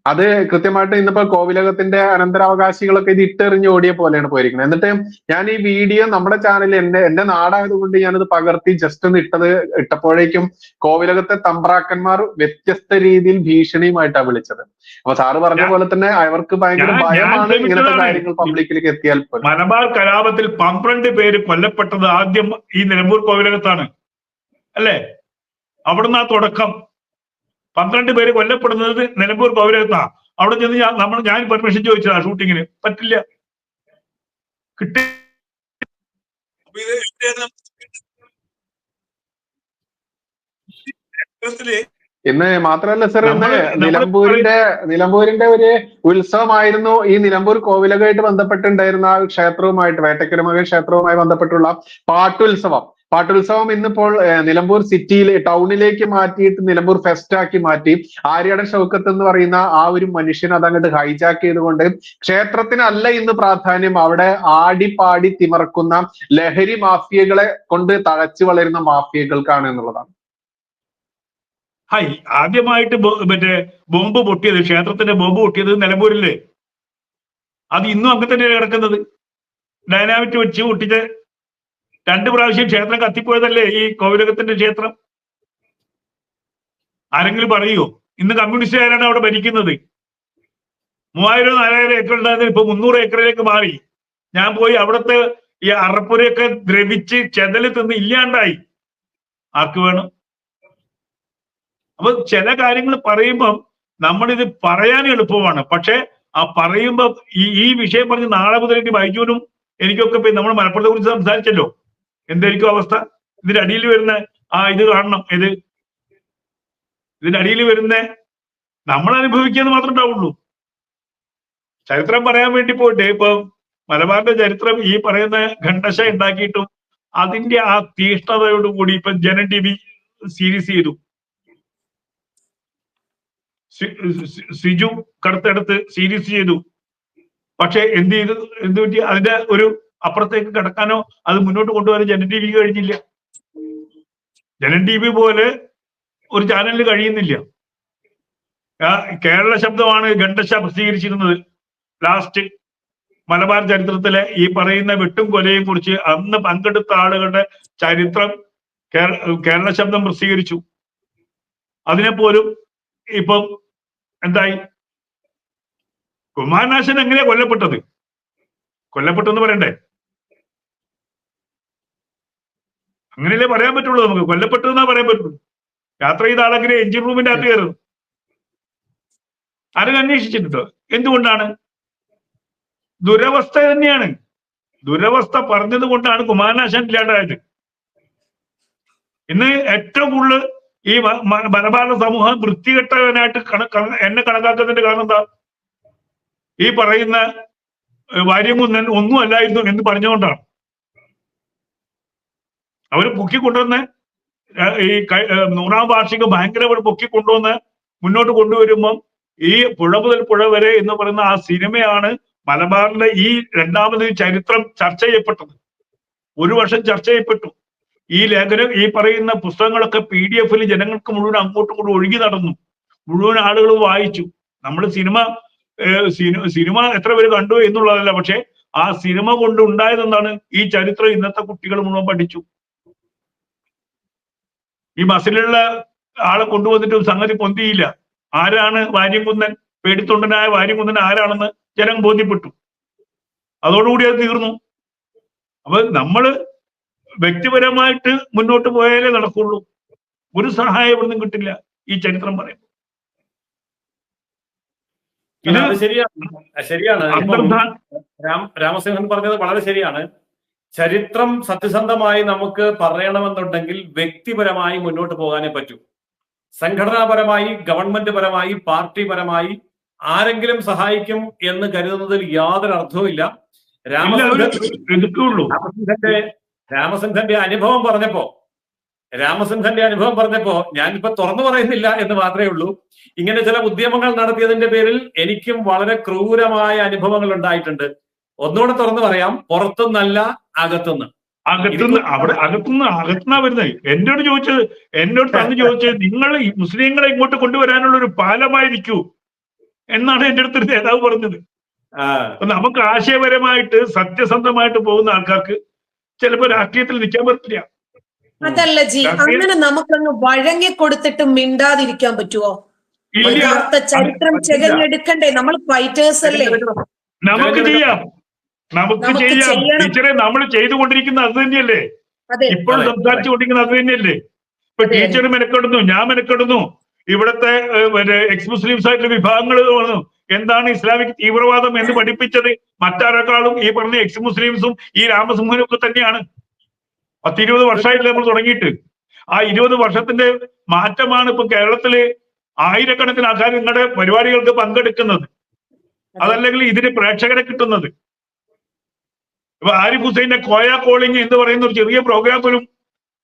അത് കൃത്യമായിട്ട് ഇന്നിപ്പോ കോവിലകത്തിന്റെ അനന്തരാവകാശികളൊക്കെ ഇത് ഇട്ടെറിഞ്ഞ് ഓടിയ പോലെയാണ് പോയിരിക്കുന്നത്. എന്നിട്ട് ഞാൻ ഈ വീഡിയോ നമ്മുടെ ചാനലിൽ എന്റെ എന്റെ നാടായതുകൊണ്ട് ഞാനത് പകർത്തി ജസ്റ്റ് ഒന്ന് ഇട്ടത് ഇട്ടപ്പോഴേക്കും കോവിലകത്തെ തമ്പ്രാക്കന്മാർ വ്യത്യസ്ത രീതിയിൽ ഭീഷണിയുമായിട്ടാണ് വിളിച്ചത്. അപ്പൊ സാറ് പറഞ്ഞ പോലെ തന്നെ അവർക്ക് ഭയങ്കര ഭയമാണ് ഇങ്ങനത്തെ കാര്യങ്ങൾ പബ്ലിക്കിലേക്ക് എത്തിയാൽ പോലും. മലബാർ കലാപത്തിൽ പന്ത്രണ്ട് പേര് കൊല്ലപ്പെട്ടത് ആദ്യം ഈ നിലമ്പൂർ കോവിലകത്താണ്. അല്ലേ? അവിടുന്ന് ആ തുടക്കം. പന്ത്രണ്ട് പേര് കൊല്ലപ്പെടുന്നത് നിലമ്പൂർ കോവിലകത്താ അവിടെ ചെന്ന് ഞാൻ നമ്മൾ ഞാൻ പെർമിഷൻ ചോദിച്ചതാ ഷൂട്ടിങ്ങിന് പറ്റില്ല. കിട്ടി ഇന്ന് മാത്രല്ല സർ ഇന്ന് നിലമ്പൂരിന്റെ നിലമ്പൂരിന്റെ ഒരു ഉത്സവമായിരുന്നു. ഈ നിലമ്പൂർ കോവിലകമായിട്ട് ബന്ധപ്പെട്ടുണ്ടായിരുന്ന ആ ക്ഷേത്രവുമായിട്ട് വേട്ടക്കരമകൻ ക്ഷേത്രവുമായി ബന്ധപ്പെട്ടുള്ള പാട്ടുത്സവം. പാട്ടുത്സവം ഇന്നിപ്പോൾ നിലമ്പൂർ സിറ്റിയിലെ ടൗണിലേക്ക് മാറ്റിയിട്ട് നിലമ്പൂർ ഫെസ്റ്റ് ആക്കി മാറ്റി. ആര്യാടൻ ഷൗക്കത്ത് എന്ന് പറയുന്ന ആ ഒരു മനുഷ്യൻ അതങ്ങോട്ട് ഹൈജാക്ക് ചെയ്തുകൊണ്ട് ക്ഷേത്രത്തിനല്ല ഇന്ന് പ്രാധാന്യം. അവിടെ ആടി പാടി തിമർക്കുന്ന ലഹരി മാഫിയകളെ കൊണ്ട് തഴച്ചു വളരുന്ന മാഫിയകൾക്കാണ് എന്നുള്ളതാണ്. ഹൈ ആദ്യമായിട്ട് മറ്റേ ബോംബ് പൊട്ടിയത് ക്ഷേത്രത്തിന്റെ ബോംബ് പൊട്ടിയത് നിലമ്പൂരില്ലേ അത് ഇന്നും അങ്ങനെ തന്നെയാണ് കിടക്കുന്നത്. ഡൈനാമിറ്റ് വെച്ച് പൊട്ടിച്ച് രണ്ട് പ്രാവശ്യം ക്ഷേത്രം കത്തിപ്പോയതല്ലേ ഈ കോവിലകത്തിന്റെ ക്ഷേത്രം? ആരെങ്കിലും പറയൂ? ഇന്ന് കമ്മ്യൂണിസ്റ്റുകാരാണ് അവിടെ ഭരിക്കുന്നത്. മൂവായിരം നാലായിരം ഏക്കർ ഉണ്ടായിരുന്നത് ഇപ്പൊ മുന്നൂറ് ഏക്കറിലേക്ക് മാറി. ഞാൻ പോയി അവിടുത്തെ ഈ അറപ്പുരയൊക്കെ ദ്രവിച്ച് ചെതൽ തിന്ന് ഇല്ലാണ്ടായി. ആർക്ക് വേണം? അപ്പൊ ചില കാര്യങ്ങൾ പറയുമ്പം നമ്മളിത് പറയാൻ എളുപ്പമാണ്. പക്ഷെ ആ പറയുമ്പോ ഈ ഈ വിഷയം പറഞ്ഞ് നാളെ മുതൽ എനിക്ക് ബൈജൂനും എനിക്കൊക്കെ നമ്മൾ മലപ്പുറത്തെ കുറിച്ച് സംസാരിച്ചല്ലോ. എന്തായിരിക്കും അവസ്ഥ? ഇതിന്റെ അടിയിൽ വരുന്ന ആ ഇത് കാണണം. ഇത് ഇതിന്റെ അടിയിൽ വരുന്ന നമ്മൾ അനുഭവിക്കുന്നത് മാത്രം ഉണ്ടാവുള്ളൂ. ചരിത്രം പറയാൻ വേണ്ടി പോയിട്ട് ഇപ്പൊ മലബാറിന്റെ ചരിത്രം ഈ പറയുന്ന ഘണ്ടശ ഉണ്ടാക്കിയിട്ടും അതിന്റെ ആ തീഷ്ണതയോടുകൂടി ഇപ്പൊ ജനൻ ടി വി സീരീസ് ചെയ്തു. സിജു കടുത്തെടുത്ത് സീരീസ് ചെയ്തു. പക്ഷെ എന്ത് ചെയ്തു? എന്ത് പറ്റി അതിന്റെ ഒരു അപ്പുറത്തേക്ക് കിടക്കാനോ അത് മുന്നോട്ട് കൊണ്ടുപോകാനോ ജനൻ ടി വിക്ക് കഴിഞ്ഞില്ല. ജനൻ ടി വി പോലെ ഒരു ചാനലിൽ കഴിയുന്നില്ല. കേരള ശബ്ദമാണ് ഖണ്ഡശ പ്രസിദ്ധീകരിച്ചിരുന്നത്. ലാസ്റ്റ് മലബാർ ചരിത്രത്തിലെ ഈ പറയുന്ന വെട്ടും കൊലയും കുറിച്ച് അന്ന് പങ്കെടുത്ത ആളുകളുടെ ചരിത്രം കേര- കേരള ശബ്ദം പ്രസിദ്ധീകരിച്ചു. അതിനെപ്പോലും ഇപ്പം എന്തായി? കുമാരനാശൻ എങ്ങനെയാ കൊല്ലപ്പെട്ടത്? കൊല്ലപ്പെട്ടെന്ന് പറയണ്ടേ? അങ്ങനെയല്ലേ പറയാൻ പറ്റുള്ളൂ. നമുക്ക് കൊല്ലപ്പെട്ടു കൊല്ലപ്പെട്ടതെന്നാ പറയാൻ പറ്റുള്ളൂ. യാത്ര ചെയ്ത ആളെങ്ങനെ എഞ്ചിൻ റൂമിന്റെ അകത്ത് കയറുന്നു ആരും അന്വേഷിച്ചിട്ടുണ്ടോ? എന്തുകൊണ്ടാണ്? ദുരവസ്ഥ തന്നെയാണ്. ദുരവസ്ഥ പറഞ്ഞത് കൊണ്ടാണ് കുമാരനാശൻ ഇല്ലാണ്ടായത്. ഇന്ന് ഏറ്റവും കൂടുതൽ ഈ മ- മ- സമൂഹം വൃത്തികെട്ടവനായിട്ട് എന്നെ കണക്കാക്കുന്നതിന്റെ കാരണം എന്താ? ഈ പറയുന്ന വാര്യംകുന്നൻ ഒന്നും അല്ലായിരുന്നു എന്ന് പറഞ്ഞുകൊണ്ടാണ്. അവർ പൊക്കി കൊണ്ടുവന്ന് ഈ നൂറാം വാർഷികം ഭയങ്കരമായിട്ട് പൊക്കി കൊണ്ടുവന്ന് മുന്നോട്ട് കൊണ്ടുവരുമ്പം ഈ പുഴ മുതൽ പുഴ വരെ എന്ന് പറയുന്ന ആ സിനിമയാണ് മലബാറിന്റെ ഈ രണ്ടാമത് ചരിത്രം ചർച്ച ചെയ്യപ്പെട്ടത്. ഒരു വർഷം ചർച്ച ചെയ്യപ്പെട്ടു. ഈ ലേഖനം ഈ പറയുന്ന പുസ്തകങ്ങളൊക്കെ പി ഡി എഫിൽ ജനങ്ങൾക്ക് മുഴുവൻ അങ്ങോട്ടും ഇങ്ങോട്ടും ഒഴുകി നടന്നു. മുഴുവൻ ആളുകൾ വായിച്ചു. നമ്മൾ സിനിമ സിനിമ എത്ര പേര് കണ്ടു എന്നുള്ളതല്ല പക്ഷെ ആ സിനിമ കൊണ്ട് ഉണ്ടായതെന്താണ്? ഈ ചരിത്രം ഇന്നത്തെ കുട്ടികൾ മുഴുവൻ പഠിച്ചു. ഈ ബസ്സിലുള്ള ആളെ കൊണ്ടുവന്നിട്ട് സംഗതി പൊന്തിയില്ല. ആരാണ് വാര്യംകുന്നൻ? പേടിത്തൊണ്ടനായ വാര്യംകുന്നൻ ആരാണെന്ന് ജനം ബോധ്യപ്പെട്ടു. അതോടുകൂടി അത് തീർന്നു. അപ്പൊ നമ്മൾ വ്യക്തിപരമായിട്ട് മുന്നോട്ട് പോയാലേ നടക്കുള്ളൂ. ഒരു സഹായം ഒന്നും കിട്ടില്ല ഈ ചരിത്രം പറയുമ്പോൾ. ശരിയാണ്. ശരിയാണ്. രാമസിംഹൻ പറഞ്ഞത് വളരെ ശരിയാണ്. ചരിത്രം സത്യസന്ധമായി നമുക്ക് പറയണമെന്നുണ്ടെങ്കിൽ വ്യക്തിപരമായി മുന്നോട്ട് പോകാനേ പറ്റൂ. സംഘടനാപരമായി ഗവൺമെന്റ് പരമായി പാർട്ടി പരമായി ആരെങ്കിലും സഹായിക്കും എന്ന് കരുതുന്നതിൽ യാതൊരു അർത്ഥവുമില്ല രാമസിംഹന്റെ രാമസിംഹന്റെ അനുഭവം പറഞ്ഞപ്പോ രാമസിംഹന്റെ അനുഭവം പറഞ്ഞപ്പോ ഞാനിപ്പോ തുറന്നു പറയുന്നില്ല എന്ന് മാത്രമേ ഉള്ളൂ. ഇങ്ങനെ ചില ഉദ്യമങ്ങൾ നടത്തിയതിന്റെ പേരിൽ എനിക്കും വളരെ ക്രൂരമായ അനുഭവങ്ങൾ ഉണ്ടായിട്ടുണ്ട്. ഒന്നുകൂടെ തുറന്നു പറയാം. പുറത്തുനിന്നല്ല അകത്തുനിന്ന്. അകത്തുനിന്ന് അവിടെ അകത്തുനിന്ന് അകത്തുനിന്നാ വരുന്നത്. എന്നോട് ചോദിച്ചത് എന്നോട് തന്ന് ചോദിച്ചത് നിങ്ങൾ ഈ മുസ്ലിങ്ങളെ ഇങ്ങോട്ട് കൊണ്ടുവരാനുള്ള ഒരു പാലമായിരിക്കൂ എന്നാണ് എന്റെ അടുത്തൊരു നേതാവ് പറഞ്ഞത്. നമുക്ക് ആശയപരമായിട്ട് സത്യസന്ധമായിട്ട് പോകുന്ന ആൾക്കാർക്ക് ചിലപ്പോ രാഷ്ട്രീയത്തിൽ നിൽക്കാൻ പറ്റില്ല. അതല്ല ജി അങ്ങനെ നമുക്കങ്ങ് വഴങ്ങി കൊടുത്തിട്ട് മിണ്ടാതിരിക്കാൻ പറ്റുമോ ചരിത്രം. ചെകഞ്ഞെടുക്കണ്ടേ? നമ്മൾ ഫൈറ്റേഴ്സ് അല്ലേ? നമുക്ക് ചെയ്യാം. നമുക്ക് ചെയ്യാം. ടീച്ചറെ നമ്മൾ ചെയ്തുകൊണ്ടിരിക്കുന്ന അത് തന്നെയല്ലേ? അതെ. ഇപ്പോഴും സംസാരിച്ചു കൊണ്ടിരിക്കുന്ന അത് തന്നെയല്ലേ? ഇപ്പൊ. ടീച്ചർ മെനക്കെടുന്നു ഞാൻ മെനക്കെടുന്നു. ഇവിടുത്തെ എക്സ് മുസ്ലിംസ് ആയിട്ടുള്ള വിഭാഗങ്ങൾ വന്നു. എന്താണ് ഇസ്ലാമിക് തീവ്രവാദം എന്ന് പഠിപ്പിച്ചത്? മറ്റാരെക്കാളും ഈ പറഞ്ഞ എക്സ് മുസ്ലിംസും ഈ രാമസിംഹനും ഒക്കെ തന്നെയാണ്. പത്തിരുപത് വർഷമായിട്ടില്ല നമ്മൾ തുടങ്ങിയിട്ട്. ആ ഇരുപത് വർഷത്തിന്റെ മാറ്റമാണ് ഇപ്പൊ കേരളത്തിൽ ആയിരക്കണക്കിന് ആൾക്കാർ നിങ്ങളുടെ പരിപാടികൾക്ക് പങ്കെടുക്കുന്നത്. അതല്ലെങ്കിൽ ഇതിന് പ്രേക്ഷകരെ കിട്ടുന്നത്. ഇപ്പൊ ആരിഫ് ഹുസൈന്റെ കോയ കോളിംഗ് എന്ന് പറയുന്ന ഒരു ചെറിയ പ്രോഗ്രാം പോലും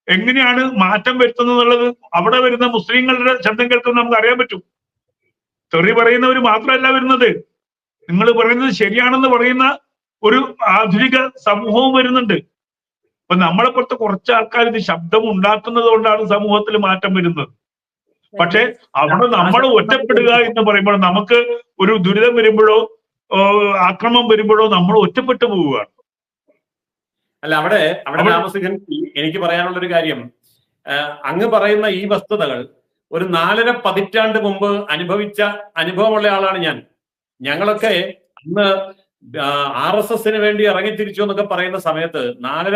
എങ്ങനെയാണ് മാറ്റം വരുത്തുന്നത് എന്നുള്ളത് അവിടെ വരുന്ന മുസ്ലിങ്ങളുടെ ശബ്ദം കേൾക്കുന്നത് നമുക്ക് അറിയാൻ പറ്റും. തെറി പറയുന്നവർ മാത്രമല്ല വരുന്നത്. നിങ്ങൾ പറയുന്നത് ശരിയാണെന്ന് പറയുന്ന ഒരു ആധുനിക സമൂഹവും വരുന്നുണ്ട്. അപ്പൊ നമ്മളെ പുറത്ത് കുറച്ച് ആൾക്കാർ ഇത് ശബ്ദം ഉണ്ടാക്കുന്നത് കൊണ്ടാണ് സമൂഹത്തിൽ മാറ്റം വരുന്നത്. പക്ഷെ അവിടെ നമ്മൾ ഒറ്റപ്പെടുക എന്ന് പറയുമ്പോൾ നമുക്ക് ഒരു ദുരിതം വരുമ്പോഴോ ആക്രമം വരുമ്പോഴോ നമ്മൾ ഒറ്റപ്പെട്ടു പോവുകയാണ്. അല്ല അവിടെ അവിടെ താമസിക്കാൻ എനിക്ക് പറയാനുള്ള ഒരു കാര്യം അങ്ങ് പറയുന്ന ഈ വസ്തുതകൾ ഒരു നാലര പതിറ്റാണ്ട് മുമ്പ് അനുഭവിച്ച അനുഭവമുള്ള ആളാണ് ഞാൻ. ഞങ്ങളൊക്കെ അന്ന് ആർ എസ് എസിന് വേണ്ടി ഇറങ്ങിത്തിരിച്ചു എന്നൊക്കെ പറയുന്ന സമയത്ത് നാലര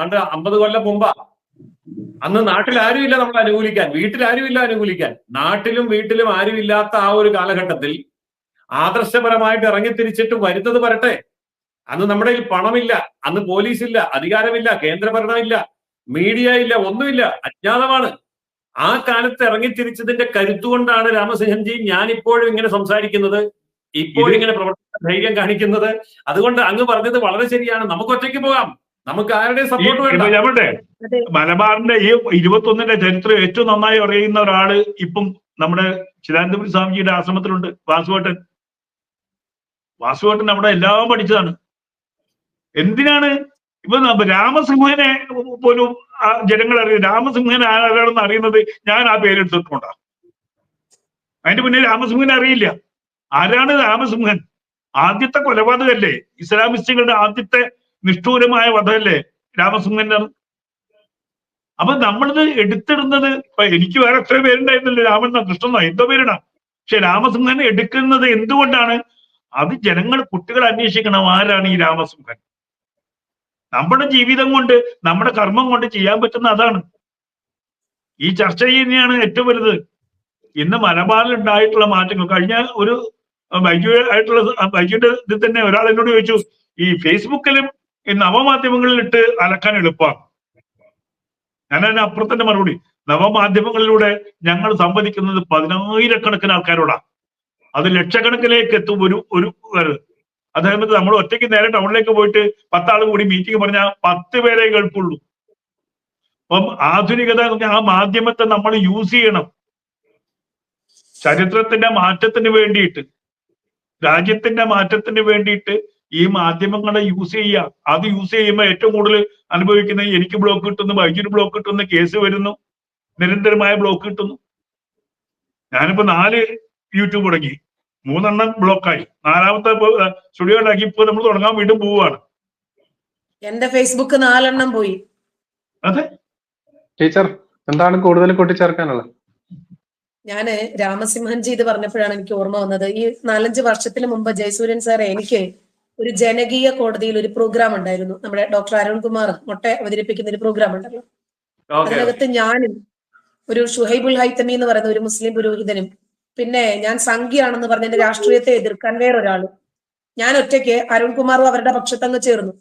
ആണ്ട് അമ്പത് കൊല്ലം മുമ്പാ അന്ന് നാട്ടിൽ ആരുമില്ല നമ്മൾ അനുകൂലിക്കാൻ വീട്ടിൽ ആരുമില്ല അനുകൂലിക്കാൻ. നാട്ടിലും വീട്ടിലും ആരുമില്ലാത്ത ആ ഒരു കാലഘട്ടത്തിൽ ആദർശപരമായിട്ട് ഇറങ്ങിത്തിരിച്ചിട്ട് വരുന്നത് വരട്ടെ. അന്ന് നമ്മുടെ കയ്യിൽ പണമില്ല അന്ന് പോലീസില്ല അധികാരമില്ല കേന്ദ്രഭരണമില്ല മീഡിയ ഇല്ല ഒന്നുമില്ല അജ്ഞാതമാണ്. ആ കാലത്ത് ഇറങ്ങിത്തിരിച്ചതിന്റെ കരുത്തുകൊണ്ടാണ് രാമസിംഹൻജി ഞാൻ ഇപ്പോഴും ഇങ്ങനെ സംസാരിക്കുന്നത് ഇപ്പോഴും ഇങ്ങനെ പ്രവർത്തന ധൈര്യം കാണിക്കുന്നത്. അതുകൊണ്ട് അങ്ങ് പറഞ്ഞത് വളരെ ശരിയാണ്. നമുക്ക് ഒറ്റയ്ക്ക് പോകാം. നമുക്ക് ആരുടെ സപ്പോർട്ട് വേണ്ട. മലബാറിന്റെ ഈ ഇരുപത്തൊന്നിന്റെ ചരിത്രം ഏറ്റവും നന്നായി അറിയുന്ന ഒരാൾ ഇപ്പം നമ്മുടെ ചിദാനന്ദപുരി സ്വാമിജിയുടെ ആശ്രമത്തിലുണ്ട് വാസുവേട്ടൻ. വാസുവേട്ടൻ അവിടെ എല്ലാം പഠിച്ചതാണ്. എന്തിനാണ്? ഇപ്പൊ രാമസിംഹനെ പോലും ജനങ്ങൾ അറിയും രാമസിംഹൻ ആരാണെന്ന് അറിയുന്നത് ഞാൻ ആ പേരെടുത്തിട്ടുണ്ടാ അതിന്റെ മുന്നേ രാമസിംഹനെ അറിയില്ല. ആരാണ് രാമസിംഹൻ? ആദ്യത്തെ കൊലപാതകല്ലേ? ഇസ്ലാമിസ്റ്റുകളുടെ ആദ്യത്തെ നിഷ്ഠൂരമായ വധമല്ലേ രാമസിംഹന്റെ? അപ്പൊ നമ്മളിത് എടുത്തിടുന്നത് ഇപ്പൊ എനിക്ക് വേറെ എത്ര പേരുണ്ടായിരുന്നില്ല രാമൻ കൃഷ്ണനോ എന്തോ പേരിടാം പക്ഷെ രാമസിംഹൻ എടുക്കുന്നത് എന്തുകൊണ്ടാണ്? അത് ജനങ്ങൾ കുട്ടികൾ അന്വേഷിക്കണം ആരാണ് ഈ രാമസിംഹൻ. നമ്മുടെ ജീവിതം കൊണ്ട് നമ്മുടെ കർമ്മം കൊണ്ട് ചെയ്യാൻ പറ്റുന്ന അതാണ്. ഈ ചർച്ച തന്നെയാണ് ഏറ്റവും വലുത്. ഇന്ന് മലബാറിൽ ഉണ്ടായിട്ടുള്ള മാറ്റങ്ങൾ. കഴിഞ്ഞ ഒരു ബൈജു ആയിട്ടുള്ള ബൈജുവിന്റെ ഇതിൽ തന്നെ ഒരാൾ എന്നോട് ചോദിച്ചു ഈ ഫേസ്ബുക്കിലും ഈ നവമാധ്യമങ്ങളിൽ ഇട്ട് അലക്കാൻ എളുപ്പമാണ് ഞാൻ അതിന് അപ്പുറത്തന്നെ മറുപടി നവമാധ്യമങ്ങളിലൂടെ ഞങ്ങൾ സംവദിക്കുന്നത് പതിനായിരക്കണക്കിന് ആൾക്കാരോടാണ് അത് ലക്ഷക്കണക്കിലേക്ക് എത്തും. ഒരു ഒരു അതേപോലെ നമ്മൾ ഒറ്റയ്ക്ക് നേരെ ടൗണിലേക്ക് പോയിട്ട് പത്താൾ കൂടി മീറ്റിംഗ് പറഞ്ഞാൽ പത്ത് പേരെ കേൾക്കുള്ളൂ അപ്പം ആധുനികത എന്ന് ആ മാധ്യമത്തെ നമ്മൾ യൂസ് ചെയ്യണം. ചരിത്രത്തിന്റെ മാറ്റത്തിന് വേണ്ടിയിട്ട് രാജ്യത്തിന്റെ മാറ്റത്തിന് വേണ്ടിയിട്ട് ഈ മാധ്യമങ്ങളെ യൂസ് ചെയ്യുക. അത് യൂസ് ചെയ്യുമ്പോൾ ഏറ്റവും കൂടുതൽ അനുഭവിക്കുന്നത് എനിക്ക് ബ്ലോക്ക് കിട്ടുന്നു വൈദ്യുതി ബ്ലോക്ക് കിട്ടുന്നു കേസ് വരുന്നു നിരന്തരമായ ബ്ലോക്ക് കിട്ടുന്നു. ഞാനിപ്പോ നാല് യൂട്യൂബ് തുടങ്ങി. മൂന്നെണ്ണം ബ്ലോക്കായി നാലാമത്തെ സ്റ്റുഡിയോ ഉണ്ടാക്കി ഇപ്പൊ നമ്മൾ തുടങ്ങാൻ വീണ്ടും പോവുകയാണ്. എന്റെ ഫേസ്ബുക്ക് നാലെണ്ണം പോയി. അതെ. ടീച്ചർ എന്താണ് കൂടുതൽ കൂട്ടിച്ചേർക്കാനുള്ളത്? ഞാൻ രാമസിംഹൻജി ഇത് പറഞ്ഞപ്പോഴാണ് എനിക്ക് ഓർമ്മ വന്നത്. ഈ നാലഞ്ച് വർഷത്തിന് മുമ്പ് ജയസൂര്യൻ സാർ എനിക്ക് ഒരു ജനകീയ കോടതിയിൽ ഒരു പ്രോഗ്രാം ഉണ്ടായിരുന്നു. നമ്മുടെ ഡോക്ടർ അരുൺകുമാർ മുട്ട അവതരിപ്പിക്കുന്ന ഒരു പ്രോഗ്രാം ഉണ്ടല്ലോ. അതിനകത്ത് ഞാനും ഒരു ഷുഹൈബുൽ ഹൈത്തമി എന്ന് പറയുന്ന ഒരു മുസ്ലിം പുരോഹിതനും പിന്നെ ഞാൻ സംഖ്യയാണെന്ന് പറഞ്ഞ എന്റെ രാഷ്ട്രീയത്തെ എതിർക്കാൻ വേറൊരാൾ ഞാൻ ഒറ്റയ്ക്ക് അരുൺകുമാറും അവരുടെ പക്ഷത്തങ്ങ് ചേർന്നു.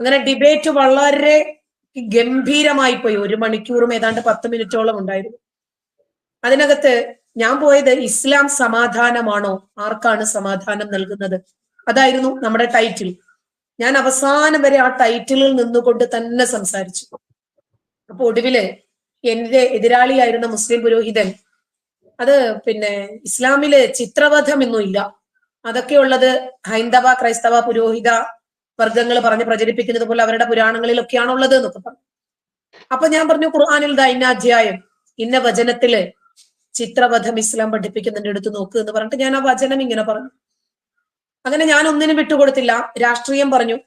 അങ്ങനെ ഡിബേറ്റ് വളരെ ഗംഭീരമായി പോയി. ഒരു മണിക്കൂറും ഏതാണ്ട് പത്ത് മിനിറ്റോളം ഉണ്ടായിരുന്നു. അതിനകത്ത് ഞാൻ പോയത് ഇസ്ലാം സമാധാനമാണോ? ആർക്കാണ് സമാധാനം നൽകുന്നത്? അതായിരുന്നു നമ്മുടെ ടൈറ്റിൽ ഞാൻ അവസാനം വരെ ആ ടൈറ്റിലിൽ നിന്നുകൊണ്ട് തന്നെ സംസാരിച്ചു. അപ്പൊ ഒടുവിൽ എന്റെ എതിരാളിയായിരുന്ന മുസ്ലിം പുരോഹിതൻ അത് പിന്നെ ഇസ്ലാമിൽ ചിത്രവധമെന്നും ഇല്ല അതൊക്കെ ഉള്ളത് ഹൈന്ദവ ക്രൈസ്തവ പുരോഹിത വർഗങ്ങൾ പറഞ്ഞ് പ്രചരിപ്പിക്കുന്നത് പോലെ അവരുടെ പുരാണങ്ങളിലൊക്കെയാണ് ഉള്ളത് എന്നൊക്കെ പറഞ്ഞു. അപ്പൊ ഞാൻ പറഞ്ഞു ഖുർആാനിൽ ദൈനാധ്യായം ഇന്ന വചനത്തിൽ ചിത്രവധം ഇസ്ലാം പഠിപ്പിക്കുന്നതിന്റെ അടുത്ത് നോക്ക് എന്ന് പറഞ്ഞിട്ട് ഞാൻ ആ വചനം ഇങ്ങനെ പറഞ്ഞു. അങ്ങനെ ഞാൻ ഒന്നിനും വിട്ടുകൊടുത്തില്ല. രാഷ്ട്രീയം പറഞ്ഞു.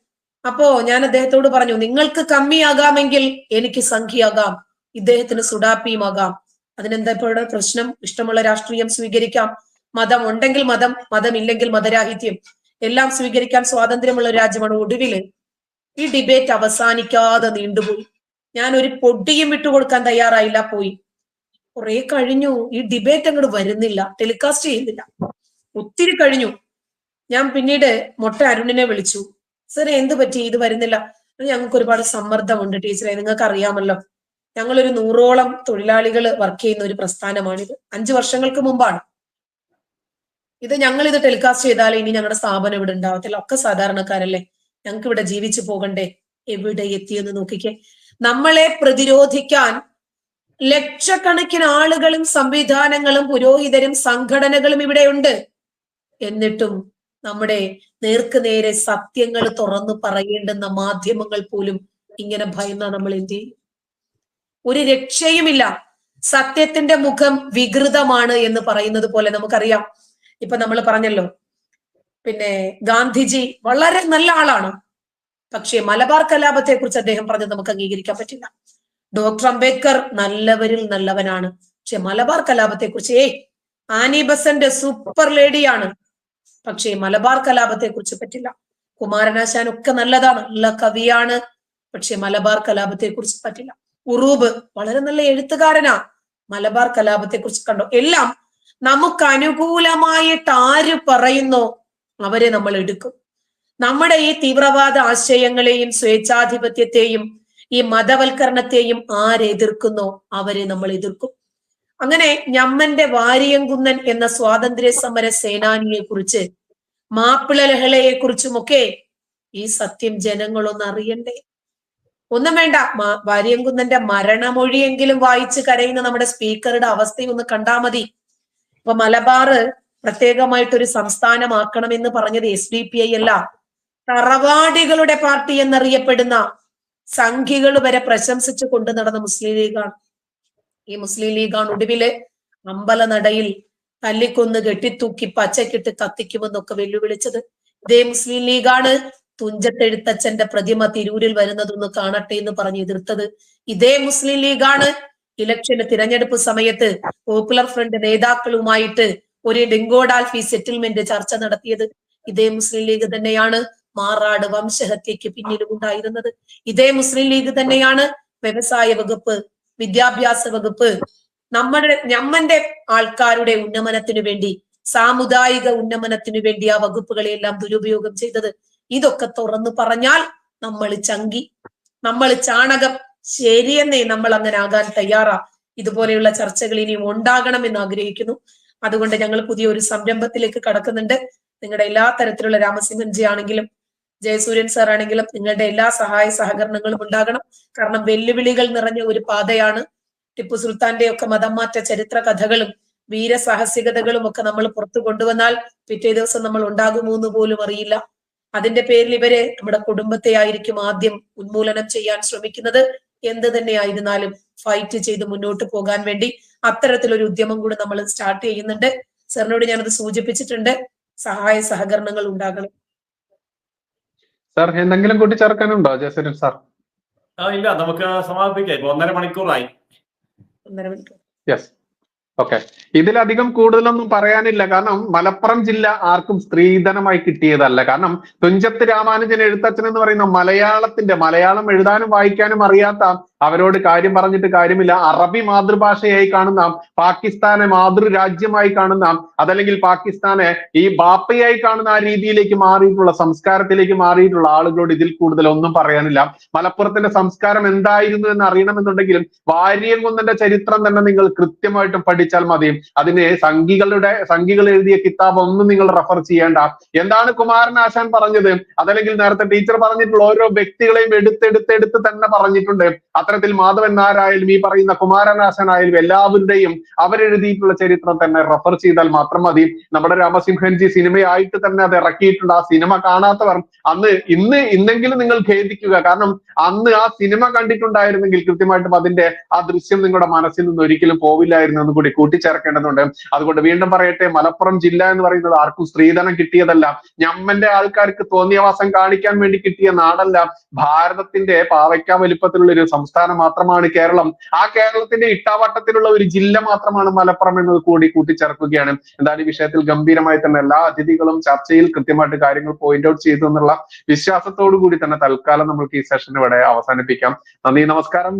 അപ്പോ ഞാൻ അദ്ദേഹത്തോട് പറഞ്ഞു നിങ്ങൾക്ക് കമ്മിയാകാമെങ്കിൽ എനിക്ക് സംഖ്യയാകാം. ഇദ്ദേഹത്തിന് സുഡാപ്പിയുമാകാം. അതിനെന്താ ഇപ്പോൾ പ്രശ്നം? ഇഷ്ടമുള്ള രാഷ്ട്രീയം സ്വീകരിക്കാം. മതം ഉണ്ടെങ്കിൽ മതം മതമില്ലെങ്കിൽ മതരാഹിത്യം. എല്ലാം സ്വീകരിക്കാൻ സ്വാതന്ത്ര്യമുള്ള രാജ്യമാണ് ഒടുവിൽ ഈ ഡിബേറ്റ് അവസാനിക്കാതെ നീണ്ടുപോയി. ഞാൻ ഒരു പൊടിയും വിട്ടുകൊടുക്കാൻ തയ്യാറായില്ല പോയി. കുറെ കഴിഞ്ഞു. ഈ ഡിബേറ്റ് അങ്ങോട്ട് വരുന്നില്ല. ടെലികാസ്റ്റ് ചെയ്യുന്നില്ല. ഒത്തിരി കഴിഞ്ഞു. ഞാൻ പിന്നീട് മൊട്ട അരുണിനെ വിളിച്ചു. സർ എന്ത് പറ്റി? ഇത് വരുന്നില്ല. ഞങ്ങൾക്ക് ഒരുപാട് സമ്മർദ്ദമുണ്ട് ടീച്ചറെ. നിങ്ങൾക്ക് അറിയാമല്ലോ ഞങ്ങളൊരു നൂറോളം തൊഴിലാളികൾ വർക്ക് ചെയ്യുന്ന ഒരു പ്രസ്ഥാനമാണിത്. അഞ്ചു വർഷങ്ങൾക്ക് മുമ്പാണ്. ഇത് ഞങ്ങൾ ഇത് ടെലികാസ്റ്റ് ചെയ്താൽ ഇനി ഞങ്ങളുടെ സ്ഥാപനം ഇവിടെ ഉണ്ടാവത്തില്ല ഒക്കെ സാധാരണക്കാരല്ലേ? ഞങ്ങൾക്ക് ഇവിടെ ജീവിച്ചു പോകണ്ടേ? എവിടെ എത്തിയെന്ന് നോക്കിക്കേ. നമ്മളെ പ്രതിരോധിക്കാൻ ലക്ഷക്കണക്കിന് ആളുകളും സംവിധാനങ്ങളും പുരോഹിതരും സംഘടനകളും ഇവിടെയുണ്ട് എന്നിട്ടും നമ്മുടെ നേർക്ക് നേരെ സത്യങ്ങൾ തുറന്നു പറയേണ്ടുന്ന മാധ്യമങ്ങൾ പോലും ഇങ്ങനെ ഭയന്ന നമ്മൾ എന്ത് ചെയ്യും? ഒരു രക്ഷയുമില്ല. സത്യത്തിന്റെ മുഖം വികൃതമാണ് എന്ന് പറയുന്നത് പോലെ നമുക്കറിയാം. ഇപ്പൊ നമ്മൾ പറഞ്ഞല്ലോ. പിന്നെ ഗാന്ധിജി വളരെ നല്ല ആളാണ്. പക്ഷേ മലബാർ കലാപത്തെ കുറിച്ച് അദ്ദേഹം പറഞ്ഞത് നമുക്ക് അംഗീകരിക്കാൻ പറ്റില്ല. ഡോക്ടർ അംബേദ്കർ നല്ലവരിൽ നല്ലവനാണ്. പക്ഷെ മലബാർ കലാപത്തെ കുറിച്ച് ഏയ് ആനി ബസന്റ് സൂപ്പർ ലേഡിയാണ്. പക്ഷേ മലബാർ കലാപത്തെ കുറിച്ച് പറ്റില്ല. കുമാരനാശാൻ ഒക്കെ നല്ലതാണ് നല്ല കവിയാണ്. പക്ഷെ മലബാർ കലാപത്തെ കുറിച്ച് പറ്റില്ല. ഉറൂബ് വളരെ നല്ല എഴുത്തുകാരനാ. മലബാർ കലാപത്തെ കുറിച്ച് കണ്ടോ? എല്ലാം നമുക്ക് അനുകൂലമായിട്ട് ആര് പറയുന്നോ അവരെ നമ്മൾ എടുക്കും. നമ്മുടെ ഈ തീവ്രവാദ ആശയങ്ങളെയും സ്വേച്ഛാധിപത്യത്തെയും ഈ മതവൽക്കരണത്തെയും ആരെതിർക്കുന്നോ അവരെ നമ്മൾ എതിർക്കും. അങ്ങനെ ഞമ്മന്റെ വാരിയങ്കുന്നൻ എന്ന സ്വാതന്ത്ര്യ സമര സേനാനിയെ കുറിച്ച് മാപ്പിള ലഹളയെ കുറിച്ചുമൊക്കെ ഈ സത്യം ജനങ്ങളൊന്ന് അറിയണ്ടേ? ഒന്നും വേണ്ട. വാര്യംകുന്നന്റെ മരണമൊഴിയെങ്കിലും വായിച്ച് കരയുന്ന നമ്മുടെ സ്പീക്കറുടെ അവസ്ഥയും ഒന്ന് കണ്ടാ മതി. ഇപ്പൊ മലബാറ് പ്രത്യേകമായിട്ടൊരു സംസ്ഥാനമാക്കണമെന്ന് പറഞ്ഞത് എസ് ഡി പി ഐ അല്ല. തറവാടികളുടെ പാർട്ടി എന്നറിയപ്പെടുന്ന സംഘികൾ വരെ പ്രശംസിച്ചു കൊണ്ടു നടന്ന മുസ്ലിം ലീഗാണ്. ഈ മുസ്ലിം ലീഗാണ് ഒടുവിൽ അമ്പലനടയിൽ തല്ലിക്കൊന്ന് കെട്ടിത്തൂക്കി പച്ചക്കിട്ട് കത്തിക്കുമെന്നൊക്കെ വെല്ലുവിളിച്ചത്. ഇതേ മുസ്ലിം ലീഗാണ് തുഞ്ചത്തെഴുത്തച്ഛന്റെ പ്രതിമ തിരൂരിൽ വരുന്നതൊന്ന് കാണട്ടെ എന്ന് പറഞ്ഞ് എതിർത്തത്. ഇതേ മുസ്ലിം ലീഗാണ്. ഇലക്ഷന് തിരഞ്ഞെടുപ്പ് സമയത്ത് പോപ്പുലർ ഫ്രണ്ട് നേതാക്കളുമായിട്ട് ഒരു ഡെങ്കോഡാൽഫി സെറ്റിൽമെന്റ് ചർച്ച നടത്തിയത് ഇതേ മുസ്ലിം ലീഗ് തന്നെയാണ്. മാറാട് വംശഹത്യക്ക് പിന്നിലും ഉണ്ടായിരുന്നത്. ഇതേ മുസ്ലിം ലീഗ് തന്നെയാണ് വ്യവസായ വകുപ്പ് വിദ്യാഭ്യാസ വകുപ്പ് നമ്മുടെ ഞമ്മന്റെ ആൾക്കാരുടെ ഉന്നമനത്തിനു വേണ്ടി സാമുദായിക ഉന്നമനത്തിനു വേണ്ടി ആ വകുപ്പുകളെല്ലാം ദുരുപയോഗം ചെയ്തത്. ഇതൊക്കെ തുറന്നു പറഞ്ഞാൽ നമ്മൾ ചങ്കി നമ്മൾ ചാണകം. ശരിയെന്നേ നമ്മൾ അങ്ങനെ ആകാൻ തയ്യാറാ. ഇതുപോലെയുള്ള ചർച്ചകൾ ഇനിയും ഉണ്ടാകണം എന്ന് ആഗ്രഹിക്കുന്നു. അതുകൊണ്ട് ഞങ്ങൾ പുതിയൊരു സംരംഭത്തിലേക്ക് കടക്കുന്നുണ്ട്. നിങ്ങളുടെ എല്ലാ തരത്തിലുള്ള രാമസിംഹൻജി ആണെങ്കിലും ജയസൂര്യൻ സാർ ആണെങ്കിലും നിങ്ങളുടെ എല്ലാ സഹായ സഹകരണങ്ങളും ഉണ്ടാകണം. കാരണം വെല്ലുവിളികൾ നിറഞ്ഞ ഒരു പാതയാണ്. ടിപ്പു സുൽത്താന്റെ ഒക്കെ മതം മാറ്റ ചരിത്ര കഥകളും വീരസാഹസികതകളും ഒക്കെ നമ്മൾ പുറത്തു കൊണ്ടുവന്നാൽ പിറ്റേ ദിവസം നമ്മൾ ഉണ്ടാകുമോ എന്ന് പോലും അറിയില്ല. അതിന്റെ പേരിൽ ഇവർ നമ്മുടെ കുടുംബത്തെ ആയിരിക്കും ആദ്യം ഉന്മൂലനം ചെയ്യാൻ ശ്രമിക്കുന്നത്. എന്ത് തന്നെ ആയിരുന്നാലും ഫൈറ്റ് ചെയ്ത് മുന്നോട്ട് പോകാൻ വേണ്ടി അത്തരത്തിലൊരു ഉദ്യമം കൂടെ നമ്മൾ സ്റ്റാർട്ട് ചെയ്യുന്നുണ്ട്. സാറിനോട് ഞാനത് സൂചിപ്പിച്ചിട്ടുണ്ട്. സഹായ സഹകരണങ്ങൾ ഉണ്ടാകണം. സാർ എന്തെങ്കിലും കൂട്ടിച്ചേർക്കാനുണ്ടോ ജയസൂര്യൻ സാർ ആ ഇല്ല നമുക്ക് സമാപിക്കാം ഇപ്പൊ ഒന്നര മണിക്കൂറായി. ഒന്നര മണിക്കൂർ. യെസ് ഓക്കെ ഇതിലധികം കൂടുതലൊന്നും പറയാനില്ല. കാരണം മലപ്പുറം ജില്ല ആർക്കും സ്ത്രീധനമായി കിട്ടിയതല്ല. കാരണം തുഞ്ചത്ത് രാമാനുജൻ എഴുത്തച്ഛൻ എന്ന് പറയുന്ന മലയാളത്തിന്റെ മലയാളം എഴുതാനും വായിക്കാനും അറിയാത്ത അവരോട് കാര്യം പറഞ്ഞിട്ട് കാര്യമില്ല. അറബി മാതൃഭാഷയായി കാണുന്ന പാകിസ്ഥാനെ മാതൃരാജ്യമായി കാണുന്ന അതല്ലെങ്കിൽ പാകിസ്ഥാനെ ഈ ബാപ്പയായി കാണുന്ന ആ രീതിയിലേക്ക് മാറിയിട്ടുള്ള സംസ്കാരത്തിലേക്ക് മാറിയിട്ടുള്ള ആളുകളോട് ഇതിൽ കൂടുതൽ ഒന്നും പറയാനില്ല. മലപ്പുറത്തിന്റെ സംസ്കാരം എന്തായിരുന്നു എന്ന് അറിയണമെന്നുണ്ടെങ്കിലും വാര്യംകുന്നന്റെ ചരിത്രം തന്നെ നിങ്ങൾ കൃത്യമായിട്ടും പഠിച്ചാൽ മതി. അതിന് സംഘികളുടെ സംഘികൾ എഴുതിയ കിതാബ് ഒന്നും നിങ്ങൾ റെഫർ ചെയ്യേണ്ട. എന്താണ് കുമാരനാശാൻ പറഞ്ഞത്? അതല്ലെങ്കിൽ നേരത്തെ ടീച്ചർ പറഞ്ഞിട്ടുള്ള ഓരോ വ്യക്തികളെയും എടുത്തെടുത്തെടുത്ത് തന്നെ പറഞ്ഞിട്ടുണ്ട്. അത്തരത്തിൽ മാധവൻ നായരായാലും ഈ പറയുന്ന കുമാരനാശനായാലും എല്ലാവരുടെയും അവരെഴുതിയിട്ടുള്ള ചരിത്രം തന്നെ റെഫർ ചെയ്താൽ മാത്രം മതി. നമ്മുടെ രാമസിംഹൻജി സിനിമയായിട്ട് തന്നെ അത് ഇറക്കിയിട്ടുണ്ട്. ആ സിനിമ കാണാത്തവർ അന്ന് ഇന്ന് ഇന്നെങ്കിലും നിങ്ങൾ ഖേദിക്കുക. കാരണം അന്ന് ആ സിനിമ കണ്ടിട്ടുണ്ടായിരുന്നെങ്കിൽ കൃത്യമായിട്ടും അതിന്റെ ആ ദൃശ്യം നിങ്ങളുടെ മനസ്സിൽ നിന്ന് ഒരിക്കലും പോവില്ലായിരുന്നു എന്ന് കൂടി കൂട്ടിച്ചേർക്കേണ്ടതുണ്ട്. അതുകൊണ്ട് വീണ്ടും പറയട്ടെ മലപ്പുറം ജില്ല എന്ന് പറയുന്നത് ആർക്കും സ്ത്രീധനം കിട്ടിയതല്ല. ഞമ്മന്റെ ആൾക്കാർക്ക് തോന്നിയവാസം കാണിക്കാൻ വേണ്ടി കിട്ടിയ നാടല്ല. ഭാരതത്തിന്റെ പാവയ്ക്ക വലിപ്പത്തിലുള്ള ഒരു സംസ്ഥാനം മാത്രമാണ് കേരളം. ആ കേരളത്തിന്റെ ഇട്ടാവട്ടത്തിലുള്ള ഒരു ജില്ല മാത്രമാണ് മലപ്പുറം എന്നത് കൂടി കൂട്ടിച്ചേർക്കുകയാണ്. എന്തായാലും ഈ വിഷയത്തിൽ ഗംഭീരമായി തന്നെ എല്ലാ അതിഥികളും ചർച്ചയിൽ കൃത്യമായിട്ട് കാര്യങ്ങൾ പോയിന്റ് ഔട്ട് ചെയ്തു എന്നുള്ള വിശ്വാസത്തോടു കൂടി തന്നെ തൽക്കാലം നമുക്ക് ഈ സെഷൻ ഇവിടെ അവസാനിപ്പിക്കാം. നന്ദി നമസ്കാരം.